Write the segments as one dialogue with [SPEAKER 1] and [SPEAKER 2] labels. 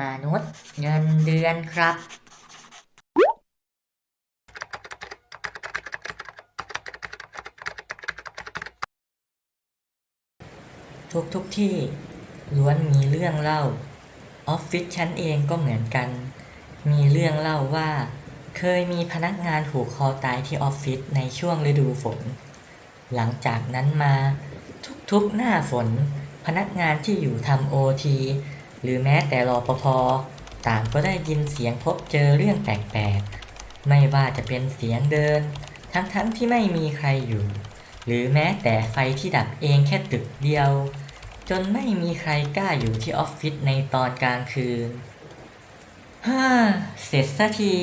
[SPEAKER 1] มนุษย์เงินเดือนครับ ทุกทุกที่ล้วนมีเรื่องเล่า ออฟฟิศฉันเองก็เหมือนกัน มีเรื่องเล่าว่า เคยมีพนักงานผูกคอตายที่ออฟฟิศในช่วงฤดูฝน หลังจากนั้นมาทุกๆหน้าฝน พนักงานที่อยู่ทำโอที หรือแม้แต่รอปภต่างก็ได้ยินเสียงพบเจอเรื่องแปลกๆ ไม่ว่าจะเป็นเสียงเดิน ทั้งๆที่ไม่มีใครอยู่ หรือแม้แต่ไฟที่ดับเองแค่ตึกเดียว จนไม่มีใครกล้าอยู่ที่ออฟฟิศในตอนกลางคืนฮ่าเสร็จสักที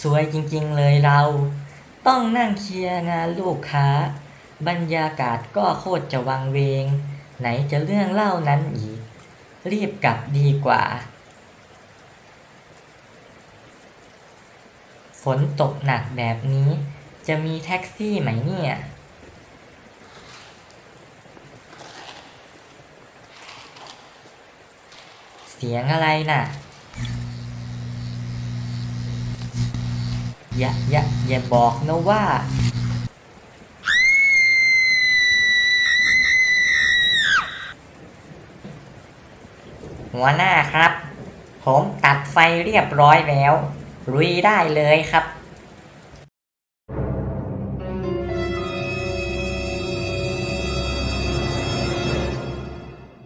[SPEAKER 1] สวยจริงๆเลยเรา ต้องนั่งเคลียร์งานลูกค้า บรรยากาศก็โคตรจะวังเวง ไหนจะเรื่องเล่านั้นอีก รีบกลับดีกว่า ฝนตกหนักแบบนี้ จะมีแท็กซี่ไหมเนี่ย เสียงอะไรน่ะ อย่าอย่าอย่าบอกนะว่า หัวหน้าครับ ผมตัดไฟเรียบร้อยแล้วลุยได้เลยครับ